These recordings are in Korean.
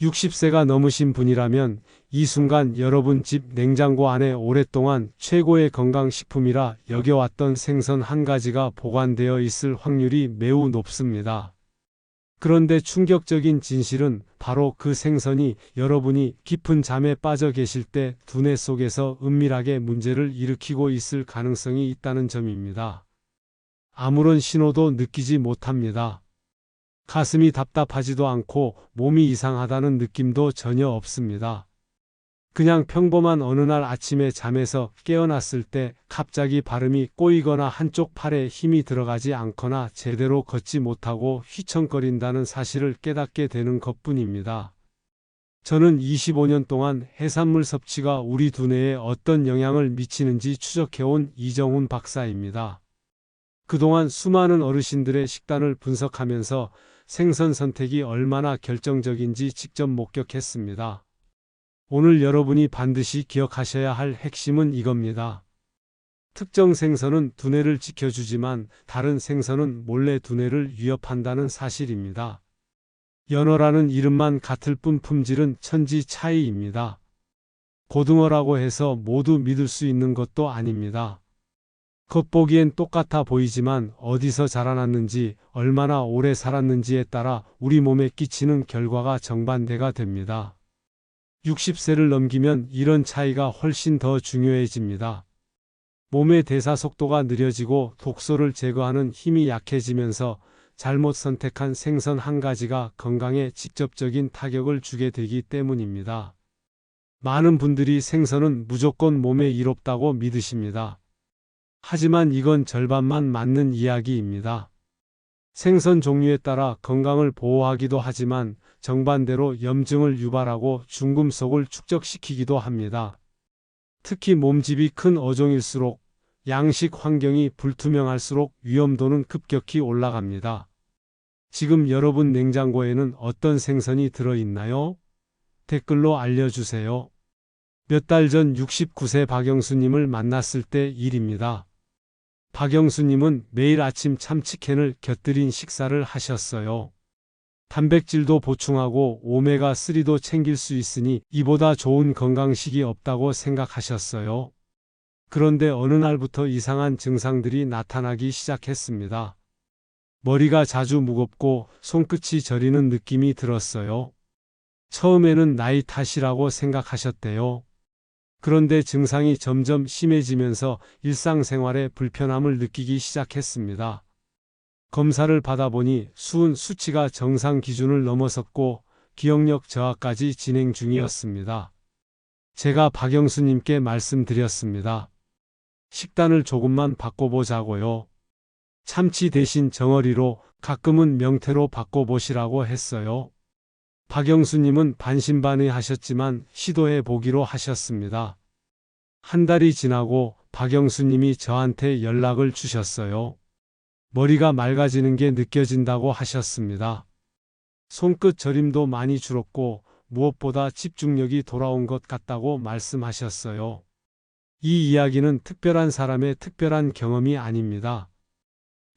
60세가 넘으신 분이라면 이 순간 여러분 집 냉장고 안에 오랫동안 최고의 건강식품이라 여겨왔던 생선 한 가지가 보관되어 있을 확률이 매우 높습니다. 그런데 충격적인 진실은 바로 그 생선이 여러분이 깊은 잠에 빠져 계실 때 두뇌 속에서 은밀하게 문제를 일으키고 있을 가능성이 있다는 점입니다. 아무런 신호도 느끼지 못합니다. 가슴이 답답하지도 않고 몸이 이상하다는 느낌도 전혀 없습니다. 그냥 평범한 어느 날 아침에 잠에서 깨어났을 때 갑자기 발음이 꼬이거나 한쪽 팔에 힘이 들어가지 않거나 제대로 걷지 못하고 휘청거린다는 사실을 깨닫게 되는 것 뿐입니다. 저는 25년 동안 해산물 섭취가 우리 두뇌에 어떤 영향을 미치는지 추적해온 이정훈 박사입니다. 그동안 수많은 어르신들의 식단을 분석하면서 생선 선택이 얼마나 결정적인지 직접 목격했습니다. 오늘 여러분이 반드시 기억하셔야 할 핵심은 이겁니다. 특정 생선은 두뇌를 지켜주지만 다른 생선은 몰래 두뇌를 위협한다는 사실입니다. 연어라는 이름만 같을 뿐 품질은 천지 차이입니다. 고등어라고 해서 모두 믿을 수 있는 것도 아닙니다. 겉보기엔 똑같아 보이지만 어디서 자라났는지 얼마나 오래 살았는지에 따라 우리 몸에 끼치는 결과가 정반대가 됩니다. 60세를 넘기면 이런 차이가 훨씬 더 중요해집니다. 몸의 대사 속도가 느려지고 독소를 제거하는 힘이 약해지면서 잘못 선택한 생선 한 가지가 건강에 직접적인 타격을 주게 되기 때문입니다. 많은 분들이 생선은 무조건 몸에 이롭다고 믿으십니다. 하지만 이건 절반만 맞는 이야기입니다. 생선 종류에 따라 건강을 보호하기도 하지만 정반대로 염증을 유발하고 중금속을 축적시키기도 합니다. 특히 몸집이 큰 어종일수록 양식 환경이 불투명할수록 위험도는 급격히 올라갑니다. 지금 여러분 냉장고에는 어떤 생선이 들어있나요? 댓글로 알려주세요. 몇 달 전 69세 박영수님을 만났을 때 일입니다. 박영수님은 매일 아침 참치캔을 곁들인 식사를 하셨어요. 단백질도 보충하고 오메가3도 챙길 수 있으니 이보다 좋은 건강식이 없다고 생각하셨어요. 그런데 어느 날부터 이상한 증상들이 나타나기 시작했습니다. 머리가 자주 무겁고 손끝이 저리는 느낌이 들었어요. 처음에는 나이 탓이라고 생각하셨대요. 그런데 증상이 점점 심해지면서 일상생활에 불편함을 느끼기 시작했습니다. 검사를 받아보니 수은 수치가 정상 기준을 넘어섰고 기억력 저하까지 진행 중이었습니다. 제가 박영수님께 말씀드렸습니다. 식단을 조금만 바꿔보자고요. 참치 대신 정어리로 가끔은 명태로 바꿔보시라고 했어요. 박영수님은 반신반의 하셨지만 시도해 보기로 하셨습니다. 한 달이 지나고 박영수님이 저한테 연락을 주셨어요. 머리가 맑아지는 게 느껴진다고 하셨습니다. 손끝 저림도 많이 줄었고 무엇보다 집중력이 돌아온 것 같다고 말씀하셨어요. 이 이야기는 특별한 사람의 특별한 경험이 아닙니다.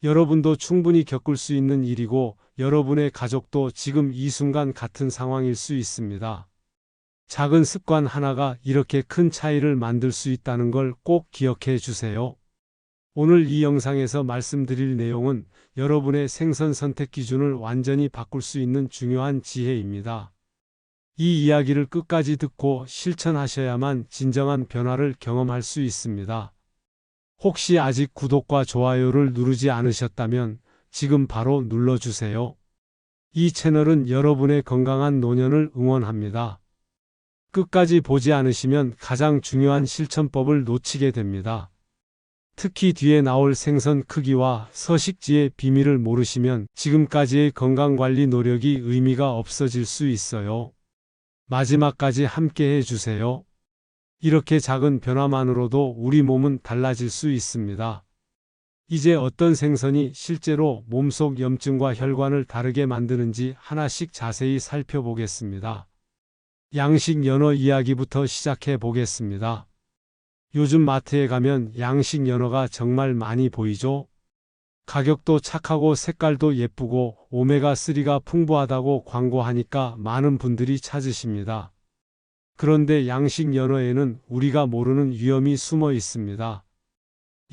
여러분도 충분히 겪을 수 있는 일이고 여러분의 가족도 지금 이 순간 같은 상황일 수 있습니다. 작은 습관 하나가 이렇게 큰 차이를 만들 수 있다는 걸 꼭 기억해 주세요. 오늘 이 영상에서 말씀드릴 내용은 여러분의 생선 선택 기준을 완전히 바꿀 수 있는 중요한 지혜입니다. 이 이야기를 끝까지 듣고 실천하셔야만 진정한 변화를 경험할 수 있습니다. 혹시 아직 구독과 좋아요를 누르지 않으셨다면 지금 바로 눌러주세요. 이 채널은 여러분의 건강한 노년을 응원합니다. 끝까지 보지 않으시면 가장 중요한 실천법을 놓치게 됩니다. 특히 뒤에 나올 생선 크기와 서식지의 비밀을 모르시면 지금까지의 건강관리 노력이 의미가 없어질 수 있어요. 마지막까지 함께 해주세요. 이렇게 작은 변화만으로도 우리 몸은 달라질 수 있습니다. 이제 어떤 생선이 실제로 몸속 염증과 혈관을 다르게 만드는지 하나씩 자세히 살펴보겠습니다. 양식 연어 이야기부터 시작해 보겠습니다. 요즘 마트에 가면 양식 연어가 정말 많이 보이죠? 가격도 착하고 색깔도 예쁘고 오메가3가 풍부하다고 광고하니까 많은 분들이 찾으십니다. 그런데 양식 연어에는 우리가 모르는 위험이 숨어 있습니다.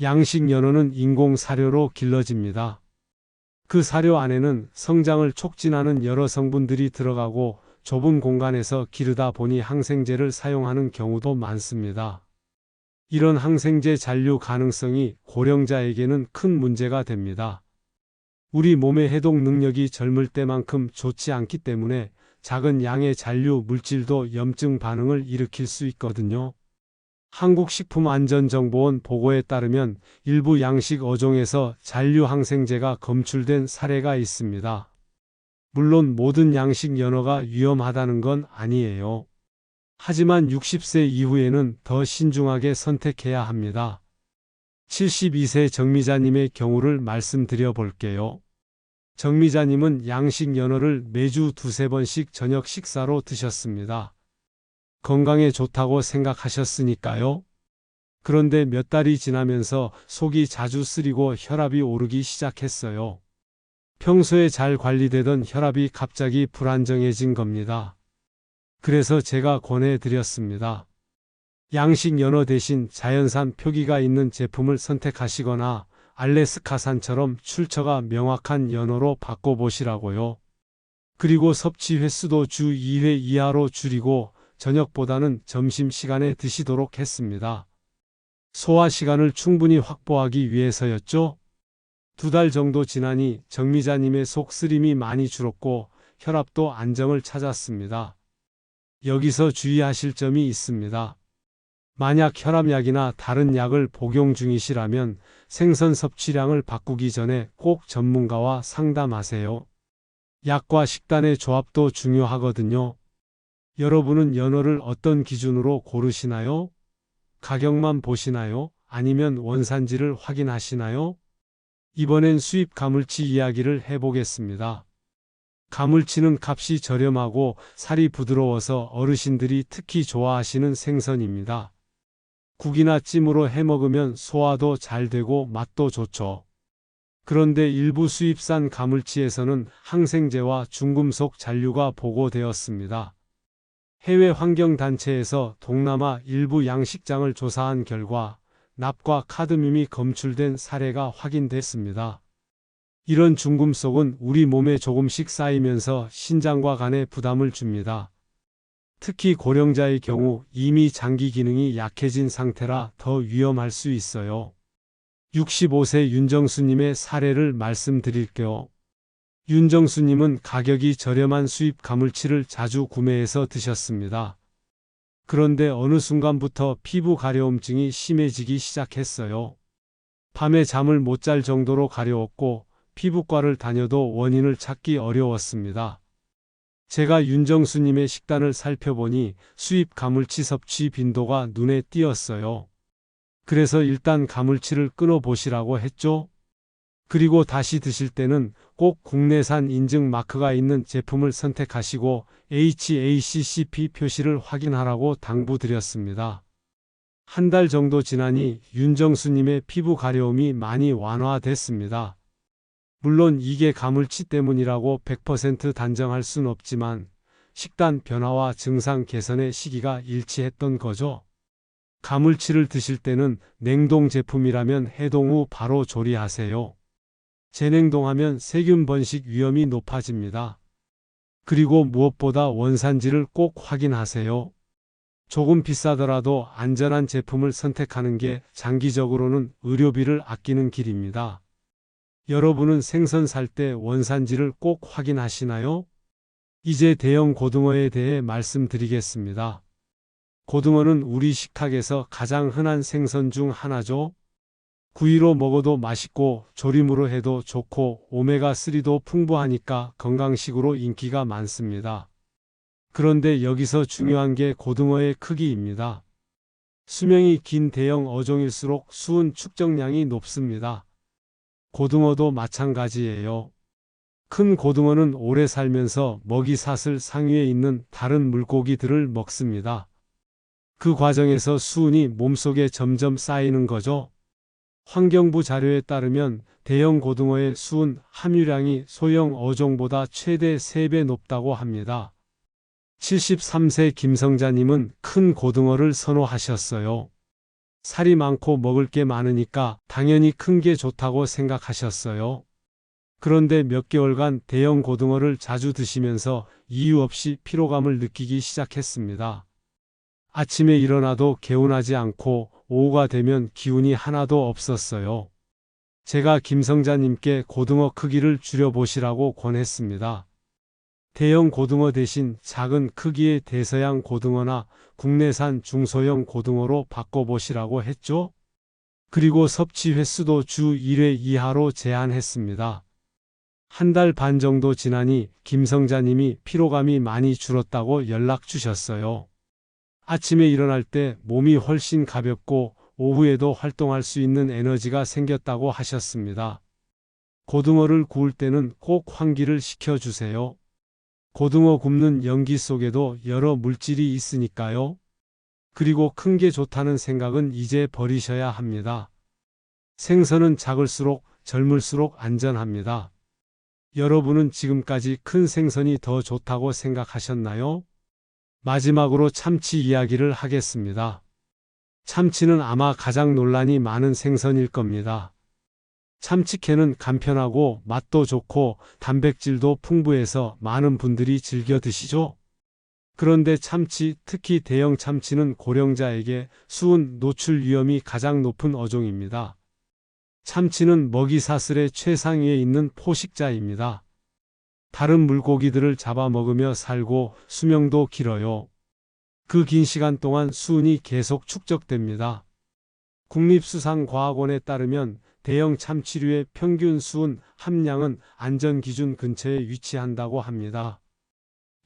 양식 연어는 인공 사료로 길러집니다. 그 사료 안에는 성장을 촉진하는 여러 성분들이 들어가고 좁은 공간에서 기르다 보니 항생제를 사용하는 경우도 많습니다. 이런 항생제 잔류 가능성이 고령자에게는 큰 문제가 됩니다. 우리 몸의 해독 능력이 젊을 때만큼 좋지 않기 때문에 작은 양의 잔류 물질도 염증 반응을 일으킬 수 있거든요. 한국식품안전정보원 보고에 따르면 일부 양식 어종에서 잔류 항생제가 검출된 사례가 있습니다. 물론 모든 양식 연어가 위험하다는 건 아니에요. 하지만 60세 이후에는 더 신중하게 선택해야 합니다. 72세 정미자님의 경우를 말씀드려 볼게요. 정미자님은 양식 연어를 매주 두세 번씩 저녁 식사로 드셨습니다. 건강에 좋다고 생각하셨으니까요. 그런데 몇 달이 지나면서 속이 자주 쓰리고 혈압이 오르기 시작했어요. 평소에 잘 관리되던 혈압이 갑자기 불안정해진 겁니다. 그래서 제가 권해드렸습니다. 양식 연어 대신 자연산 표기가 있는 제품을 선택하시거나 알래스카산처럼 출처가 명확한 연어로 바꿔보시라고요. 그리고 섭취 횟수도 주 2회 이하로 줄이고 저녁보다는 점심시간에 드시도록 했습니다. 소화 시간을 충분히 확보하기 위해서였죠. 두 달 정도 지나니 정미자님의 속 쓰림이 많이 줄었고 혈압도 안정을 찾았습니다. 여기서 주의하실 점이 있습니다. 만약 혈압약이나 다른 약을 복용 중이시라면 생선 섭취량을 바꾸기 전에 꼭 전문가와 상담하세요. 약과 식단의 조합도 중요하거든요. 여러분은 연어를 어떤 기준으로 고르시나요? 가격만 보시나요? 아니면 원산지를 확인하시나요? 이번엔 수입 가물치 이야기를 해보겠습니다. 가물치는 값이 저렴하고 살이 부드러워서 어르신들이 특히 좋아하시는 생선입니다. 국이나 찜으로 해 먹으면 소화도 잘 되고 맛도 좋죠. 그런데 일부 수입산 가물치에서는 항생제와 중금속 잔류가 보고되었습니다. 해외 환경단체에서 동남아 일부 양식장을 조사한 결과 납과 카드뮴이 검출된 사례가 확인됐습니다. 이런 중금속은 우리 몸에 조금씩 쌓이면서 신장과 간에 부담을 줍니다. 특히 고령자의 경우 이미 장기 기능이 약해진 상태라 더 위험할 수 있어요. 65세 윤정수님의 사례를 말씀드릴게요. 윤정수님은 가격이 저렴한 수입 가물치를 자주 구매해서 드셨습니다. 그런데 어느 순간부터 피부 가려움증이 심해지기 시작했어요. 밤에 잠을 못 잘 정도로 가려웠고 피부과를 다녀도 원인을 찾기 어려웠습니다. 제가 윤정수님의 식단을 살펴보니 수입 가물치 섭취 빈도가 눈에 띄었어요. 그래서 일단 가물치를 끊어보시라고 했죠. 그리고 다시 드실 때는 꼭 국내산 인증 마크가 있는 제품을 선택하시고 HACCP 표시를 확인하라고 당부드렸습니다. 한 달 정도 지나니 윤정수님의 피부 가려움이 많이 완화됐습니다. 물론 이게 가물치 때문이라고 100% 단정할 순 없지만 식단 변화와 증상 개선의 시기가 일치했던 거죠. 가물치를 드실 때는 냉동 제품이라면 해동 후 바로 조리하세요. 재냉동하면 세균 번식 위험이 높아집니다. 그리고 무엇보다 원산지를 꼭 확인하세요. 조금 비싸더라도 안전한 제품을 선택하는 게 장기적으로는 의료비를 아끼는 길입니다. 여러분은 생선 살 때 원산지를 꼭 확인하시나요? 이제 대형 고등어에 대해 말씀드리겠습니다. 고등어는 우리 식탁에서 가장 흔한 생선 중 하나죠. 구이로 먹어도 맛있고 조림으로 해도 좋고 오메가3도 풍부하니까 건강식으로 인기가 많습니다. 그런데 여기서 중요한 게 고등어의 크기입니다. 수명이 긴 대형 어종일수록 수은 축적량이 높습니다. 고등어도 마찬가지예요. 큰 고등어는 오래 살면서 먹이 사슬 상위에 있는 다른 물고기들을 먹습니다. 그 과정에서 수은이 몸속에 점점 쌓이는 거죠. 환경부 자료에 따르면 대형 고등어의 수은 함유량이 소형 어종보다 최대 3배 높다고 합니다. 73세 김성자님은 큰 고등어를 선호하셨어요. 살이 많고 먹을 게 많으니까 당연히 큰 게 좋다고 생각하셨어요. 그런데 몇 개월간 대형 고등어를 자주 드시면서 이유 없이 피로감을 느끼기 시작했습니다. 아침에 일어나도 개운하지 않고 오후가 되면 기운이 하나도 없었어요. 제가 김성자님께 고등어 크기를 줄여보시라고 권했습니다. 대형 고등어 대신 작은 크기의 대서양 고등어나 국내산 중소형 고등어로 바꿔보시라고 했죠. 그리고 섭취 횟수도 주 1회 이하로 제한했습니다. 한 달 반 정도 지나니 김성자님이 피로감이 많이 줄었다고 연락 주셨어요. 아침에 일어날 때 몸이 훨씬 가볍고 오후에도 활동할 수 있는 에너지가 생겼다고 하셨습니다. 고등어를 구울 때는 꼭 환기를 시켜주세요. 고등어 굽는 연기 속에도 여러 물질이 있으니까요. 그리고 큰 게 좋다는 생각은 이제 버리셔야 합니다. 생선은 작을수록 젊을수록 안전합니다. 여러분은 지금까지 큰 생선이 더 좋다고 생각하셨나요? 마지막으로 참치 이야기를 하겠습니다. 참치는 아마 가장 논란이 많은 생선일 겁니다. 참치캔은 간편하고 맛도 좋고 단백질도 풍부해서 많은 분들이 즐겨 드시죠? 그런데 참치, 특히 대형 참치는 고령자에게 수은 노출 위험이 가장 높은 어종입니다. 참치는 먹이 사슬의 최상위에 있는 포식자입니다. 다른 물고기들을 잡아먹으며 살고 수명도 길어요. 그 긴 시간 동안 수은이 계속 축적됩니다. 국립수산과학원에 따르면 대형 참치류의 평균 수은 함량은 안전기준 근처에 위치한다고 합니다.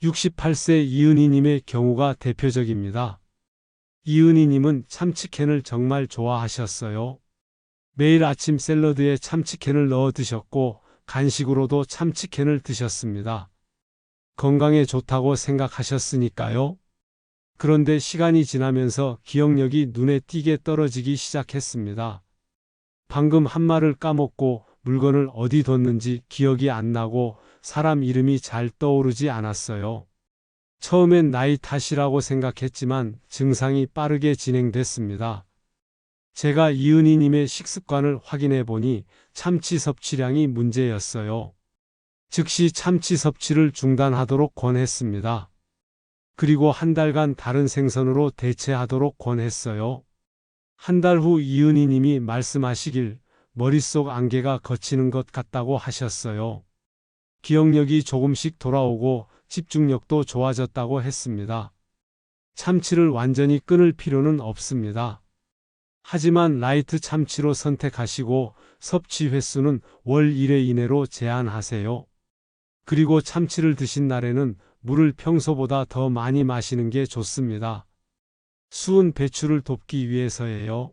68세 이은희님의 경우가 대표적입니다. 이은희님은 참치캔을 정말 좋아하셨어요. 매일 아침 샐러드에 참치캔을 넣어 드셨고 간식으로도 참치캔을 드셨습니다. 건강에 좋다고 생각하셨으니까요. 그런데 시간이 지나면서 기억력이 눈에 띄게 떨어지기 시작했습니다. 방금 한 말을 까먹고 물건을 어디 뒀는지 기억이 안 나고 사람 이름이 잘 떠오르지 않았어요. 처음엔 나이 탓이라고 생각했지만 증상이 빠르게 진행됐습니다. 제가 이은희님의 식습관을 확인해 보니 참치 섭취량이 문제였어요. 즉시 참치 섭취를 중단하도록 권했습니다. 그리고 한 달간 다른 생선으로 대체하도록 권했어요. 한 달 후 이은희 님이 말씀하시길 머릿속 안개가 거치는 것 같다고 하셨어요. 기억력이 조금씩 돌아오고 집중력도 좋아졌다고 했습니다. 참치를 완전히 끊을 필요는 없습니다. 하지만 라이트 참치로 선택하시고 섭취 횟수는 월 1회 이내로 제한하세요. 그리고 참치를 드신 날에는 물을 평소보다 더 많이 마시는 게 좋습니다. 수은 배출을 돕기 위해서예요.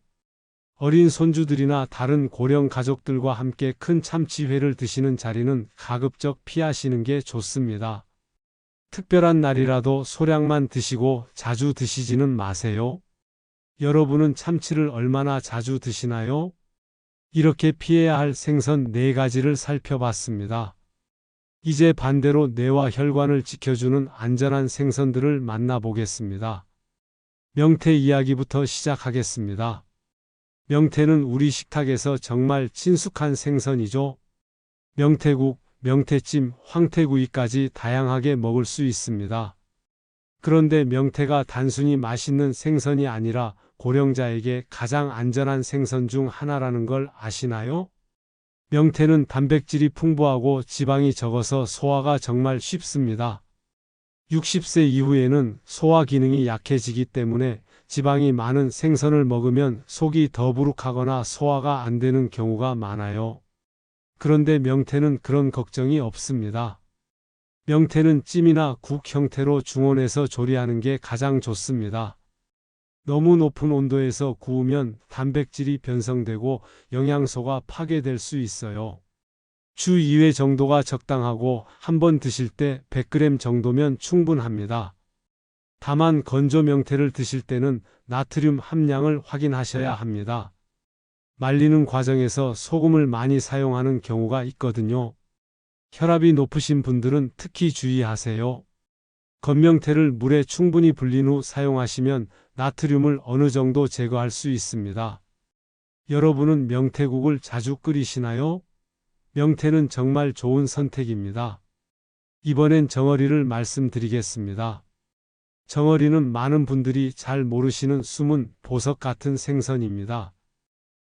어린 손주들이나 다른 고령 가족들과 함께 큰 참치회를 드시는 자리는 가급적 피하시는 게 좋습니다. 특별한 날이라도 소량만 드시고 자주 드시지는 마세요. 여러분은 참치를 얼마나 자주 드시나요? 이렇게 피해야 할 생선 4가지를 살펴봤습니다. 이제 반대로 뇌와 혈관을 지켜주는 안전한 생선들을 만나보겠습니다. 명태 이야기부터 시작하겠습니다. 명태는 우리 식탁에서 정말 친숙한 생선이죠. 명태국, 명태찜, 황태구이까지 다양하게 먹을 수 있습니다. 그런데 명태가 단순히 맛있는 생선이 아니라 고령자에게 가장 안전한 생선 중 하나라는 걸 아시나요? 명태는 단백질이 풍부하고 지방이 적어서 소화가 정말 쉽습니다. 60세 이후에는 소화 기능이 약해지기 때문에 지방이 많은 생선을 먹으면 속이 더부룩하거나 소화가 안 되는 경우가 많아요. 그런데 명태는 그런 걱정이 없습니다. 명태는 찜이나 국 형태로 중온에서 조리하는 게 가장 좋습니다. 너무 높은 온도에서 구우면 단백질이 변성되고 영양소가 파괴될 수 있어요. 주 2회 정도가 적당하고 한 번 드실 때 100g 정도면 충분합니다. 다만 건조 명태를 드실 때는 나트륨 함량을 확인하셔야 합니다. 말리는 과정에서 소금을 많이 사용하는 경우가 있거든요. 혈압이 높으신 분들은 특히 주의하세요. 겉명태를 물에 충분히 불린 후 사용하시면 나트륨을 어느 정도 제거할 수 있습니다. 여러분은 명태국을 자주 끓이시나요? 명태는 정말 좋은 선택입니다. 이번엔 정어리를 말씀드리겠습니다. 정어리는 많은 분들이 잘 모르시는 숨은 보석 같은 생선입니다.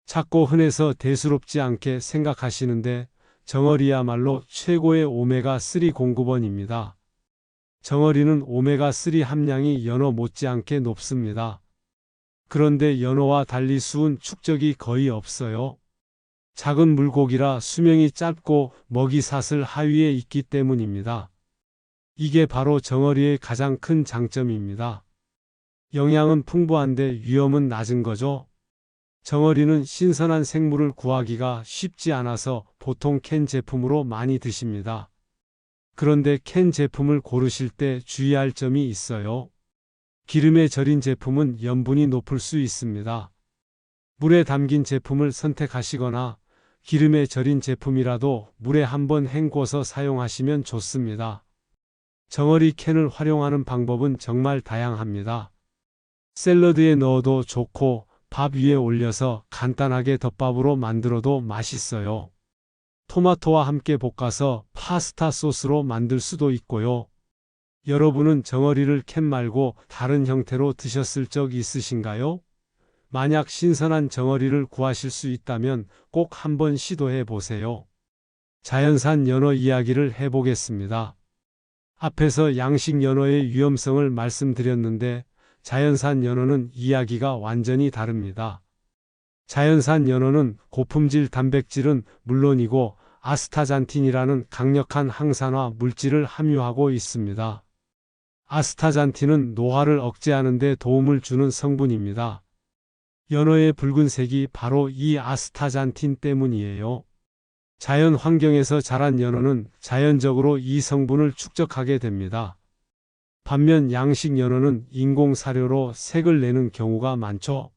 작고 흔해서 대수롭지 않게 생각하시는데 정어리야말로 최고의 오메가3 공급원입니다. 정어리는 오메가3 함량이 연어 못지않게 높습니다. 그런데 연어와 달리 수은 축적이 거의 없어요. 작은 물고기라 수명이 짧고 먹이 사슬 하위에 있기 때문입니다. 이게 바로 정어리의 가장 큰 장점입니다. 영양은 풍부한데 위험은 낮은 거죠. 정어리는 신선한 생물을 구하기가 쉽지 않아서 보통 캔 제품으로 많이 드십니다. 그런데 캔 제품을 고르실 때 주의할 점이 있어요. 기름에 절인 제품은 염분이 높을 수 있습니다. 물에 담긴 제품을 선택하시거나 기름에 절인 제품이라도 물에 한번 헹궈서 사용하시면 좋습니다. 정어리 캔을 활용하는 방법은 정말 다양합니다. 샐러드에 넣어도 좋고 밥 위에 올려서 간단하게 덮밥으로 만들어도 맛있어요. 토마토와 함께 볶아서 파스타 소스로 만들 수도 있고요. 여러분은 정어리를 캔 말고 다른 형태로 드셨을 적 있으신가요? 만약 신선한 정어리를 구하실 수 있다면 꼭 한번 시도해 보세요. 자연산 연어 이야기를 해보겠습니다. 앞에서 양식 연어의 위험성을 말씀드렸는데 자연산 연어는 이야기가 완전히 다릅니다. 자연산 연어는 고품질 단백질은 물론이고 아스타잔틴이라는 강력한 항산화 물질을 함유하고 있습니다. 아스타잔틴은 노화를 억제하는 데 도움을 주는 성분입니다. 연어의 붉은색이 바로 이 아스타잔틴 때문이에요. 자연 환경에서 자란 연어는 자연적으로 이 성분을 축적하게 됩니다. 반면 양식 연어는 인공 사료로 색을 내는 경우가 많죠.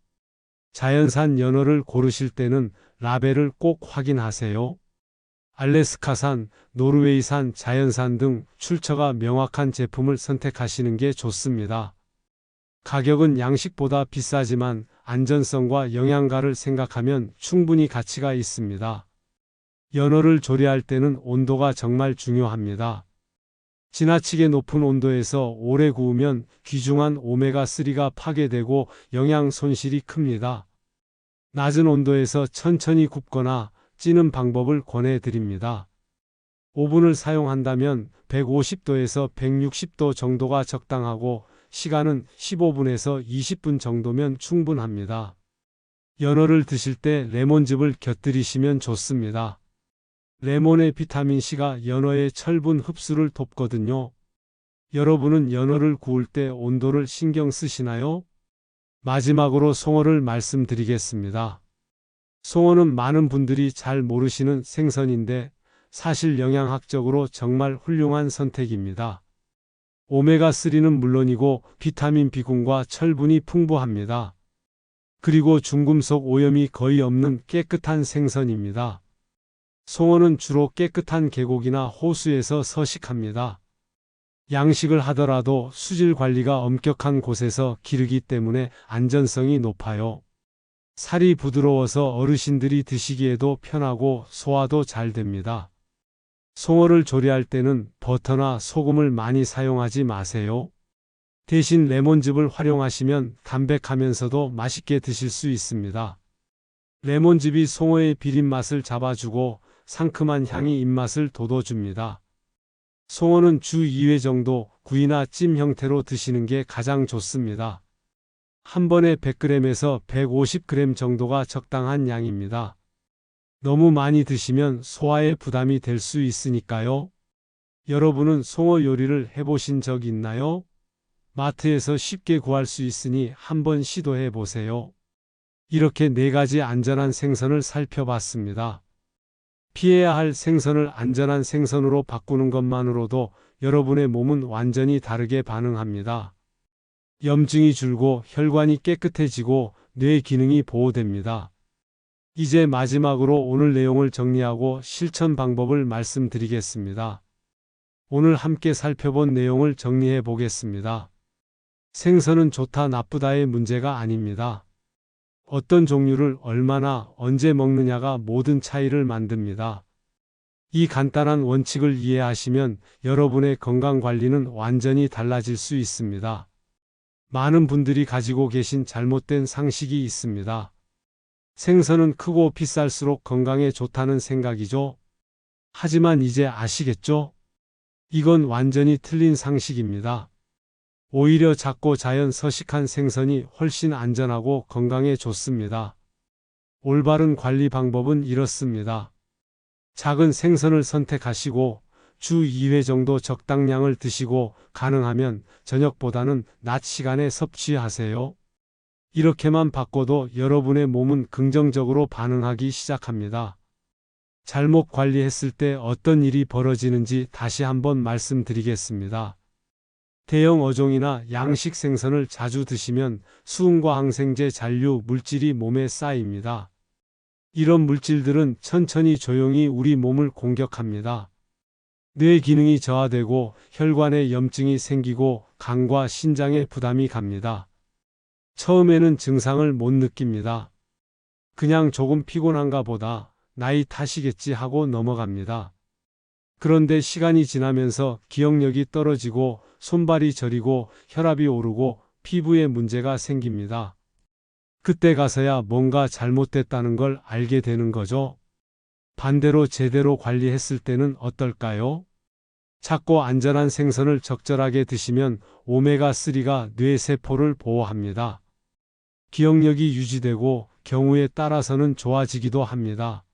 자연산 연어를 고르실 때는 라벨을 꼭 확인하세요. 알래스카산, 노르웨이산, 자연산 등 출처가 명확한 제품을 선택하시는 게 좋습니다. 가격은 양식보다 비싸지만 안전성과 영양가를 생각하면 충분히 가치가 있습니다. 연어를 조리할 때는 온도가 정말 중요합니다. 지나치게 높은 온도에서 오래 구우면 귀중한 오메가3가 파괴되고 영양 손실이 큽니다. 낮은 온도에서 천천히 굽거나 찌는 방법을 권해드립니다. 오븐을 사용한다면 150도에서 160도 정도가 적당하고 시간은 15분에서 20분 정도면 충분합니다. 연어를 드실 때 레몬즙을 곁들이시면 좋습니다. 레몬의 비타민C가 연어의 철분 흡수를 돕거든요. 여러분은 연어를 구울 때 온도를 신경 쓰시나요? 마지막으로 송어를 말씀드리겠습니다. 송어는 많은 분들이 잘 모르시는 생선인데 사실 영양학적으로 정말 훌륭한 선택입니다. 오메가3는 물론이고 비타민 B군과 철분이 풍부합니다. 그리고 중금속 오염이 거의 없는 깨끗한 생선입니다. 송어는 주로 깨끗한 계곡이나 호수에서 서식합니다. 양식을 하더라도 수질 관리가 엄격한 곳에서 기르기 때문에 안전성이 높아요. 살이 부드러워서 어르신들이 드시기에도 편하고 소화도 잘 됩니다. 송어를 조리할 때는 버터나 소금을 많이 사용하지 마세요. 대신 레몬즙을 활용하시면 담백하면서도 맛있게 드실 수 있습니다. 레몬즙이 송어의 비린 맛을 잡아주고 상큼한 향이 입맛을 돋워줍니다. 송어는 주 2회 정도 구이나 찜 형태로 드시는 게 가장 좋습니다. 한 번에 100g에서 150g 정도가 적당한 양입니다. 너무 많이 드시면 소화에 부담이 될 수 있으니까요. 여러분은 송어 요리를 해보신 적 있나요? 마트에서 쉽게 구할 수 있으니 한번 시도해 보세요. 이렇게 네 가지 안전한 생선을 살펴봤습니다. 피해야 할 생선을 안전한 생선으로 바꾸는 것만으로도 여러분의 몸은 완전히 다르게 반응합니다. 염증이 줄고 혈관이 깨끗해지고 뇌 기능이 보호됩니다. 이제 마지막으로 오늘 내용을 정리하고 실천 방법을 말씀드리겠습니다. 오늘 함께 살펴본 내용을 정리해 보겠습니다. 생선은 좋다 나쁘다의 문제가 아닙니다. 어떤 종류를 얼마나 언제 먹느냐가 모든 차이를 만듭니다. 이 간단한 원칙을 이해하시면 여러분의 건강 관리는 완전히 달라질 수 있습니다. 많은 분들이 가지고 계신 잘못된 상식이 있습니다. 생선은 크고 비쌀수록 건강에 좋다는 생각이죠. 하지만 이제 아시겠죠? 이건 완전히 틀린 상식입니다. 오히려 작고 자연 서식한 생선이 훨씬 안전하고 건강에 좋습니다. 올바른 관리 방법은 이렇습니다. 작은 생선을 선택하시고 주 2회 정도 적당량을 드시고 가능하면 저녁보다는 낮 시간에 섭취하세요. 이렇게만 바꿔도 여러분의 몸은 긍정적으로 반응하기 시작합니다. 잘못 관리했을 때 어떤 일이 벌어지는지 다시 한번 말씀드리겠습니다. 대형 어종이나 양식 생선을 자주 드시면 수은과 항생제 잔류 물질이 몸에 쌓입니다. 이런 물질들은 천천히 조용히 우리 몸을 공격합니다. 뇌 기능이 저하되고 혈관에 염증이 생기고 간과 신장에 부담이 갑니다. 처음에는 증상을 못 느낍니다. 그냥 조금 피곤한가 보다 나이 탓이겠지 하고 넘어갑니다. 그런데 시간이 지나면서 기억력이 떨어지고 손발이 저리고 혈압이 오르고 피부에 문제가 생깁니다. 그때 가서야 뭔가 잘못됐다는 걸 알게 되는 거죠. 반대로 제대로 관리했을 때는 어떨까요? 작고 안전한 생선을 적절하게 드시면 오메가3가 뇌세포를 보호합니다. 기억력이 유지되고 경우에 따라서는 좋아지기도 합니다.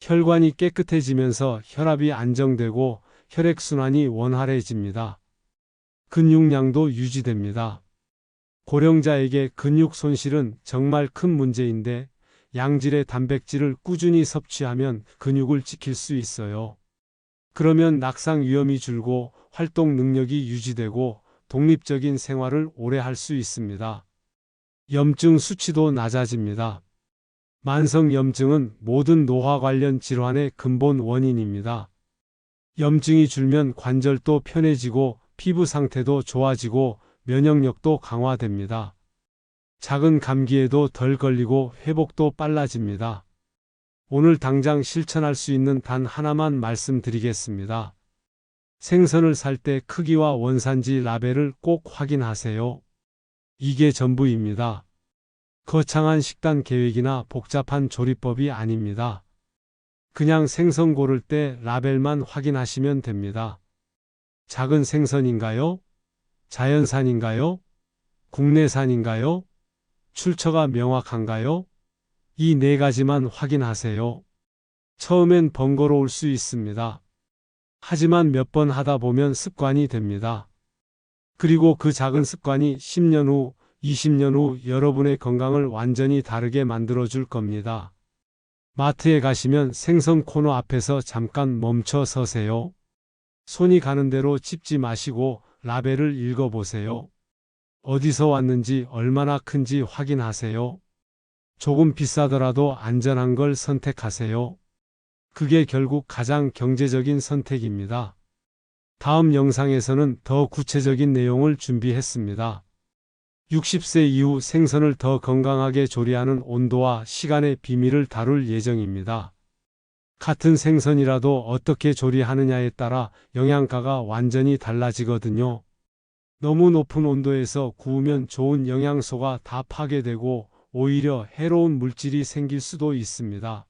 혈관이 깨끗해지면서 혈압이 안정되고 혈액순환이 원활해집니다. 근육량도 유지됩니다. 고령자에게 근육 손실은 정말 큰 문제인데 양질의 단백질을 꾸준히 섭취하면 근육을 지킬 수 있어요. 그러면 낙상 위험이 줄고 활동 능력이 유지되고 독립적인 생활을 오래 할 수 있습니다. 염증 수치도 낮아집니다. 만성 염증은 모든 노화 관련 질환의 근본 원인입니다. 염증이 줄면 관절도 편해지고 피부 상태도 좋아지고 면역력도 강화됩니다. 작은 감기에도 덜 걸리고 회복도 빨라집니다. 오늘 당장 실천할 수 있는 단 하나만 말씀드리겠습니다. 생선을 살 때 크기와 원산지 라벨을 꼭 확인하세요. 이게 전부입니다. 거창한 식단 계획이나 복잡한 조리법이 아닙니다. 그냥 생선 고를 때 라벨만 확인하시면 됩니다. 작은 생선인가요? 자연산인가요? 국내산인가요? 출처가 명확한가요? 이 네 가지만 확인하세요. 처음엔 번거로울 수 있습니다. 하지만 몇 번 하다 보면 습관이 됩니다. 그리고 그 작은 습관이 10년 후, 20년 후 여러분의 건강을 완전히 다르게 만들어 줄 겁니다. 마트에 가시면 생선 코너 앞에서 잠깐 멈춰 서세요. 손이 가는 대로 찝지 마시고 라벨을 읽어보세요. 어디서 왔는지 얼마나 큰지 확인하세요. 조금 비싸더라도 안전한 걸 선택하세요. 그게 결국 가장 경제적인 선택입니다. 다음 영상에서는 더 구체적인 내용을 준비했습니다. 60세 이후 생선을 더 건강하게 조리하는 온도와 시간의 비밀을 다룰 예정입니다. 같은 생선이라도 어떻게 조리하느냐에 따라 영양가가 완전히 달라지거든요. 너무 높은 온도에서 구우면 좋은 영양소가 다 파괴되고 오히려 해로운 물질이 생길 수도 있습니다.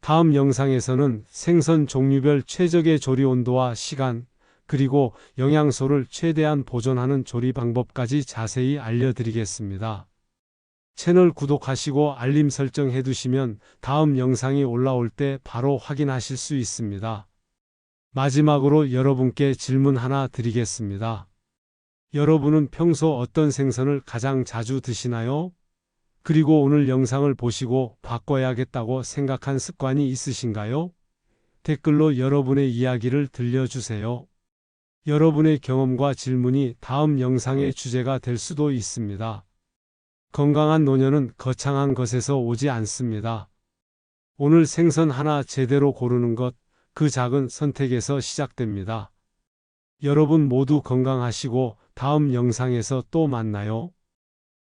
다음 영상에서는 생선 종류별 최적의 조리 온도와 시간, 그리고 영양소를 최대한 보존하는 조리 방법까지 자세히 알려드리겠습니다. 채널 구독하시고 알림 설정 해두시면 다음 영상이 올라올 때 바로 확인하실 수 있습니다. 마지막으로 여러분께 질문 하나 드리겠습니다. 여러분은 평소 어떤 생선을 가장 자주 드시나요? 그리고 오늘 영상을 보시고 바꿔야겠다고 생각한 습관이 있으신가요? 댓글로 여러분의 이야기를 들려주세요. 여러분의 경험과 질문이 다음 영상의 주제가 될 수도 있습니다. 건강한 노년은 거창한 것에서 오지 않습니다. 오늘 생선 하나 제대로 고르는 것, 그 작은 선택에서 시작됩니다. 여러분 모두 건강하시고 다음 영상에서 또 만나요.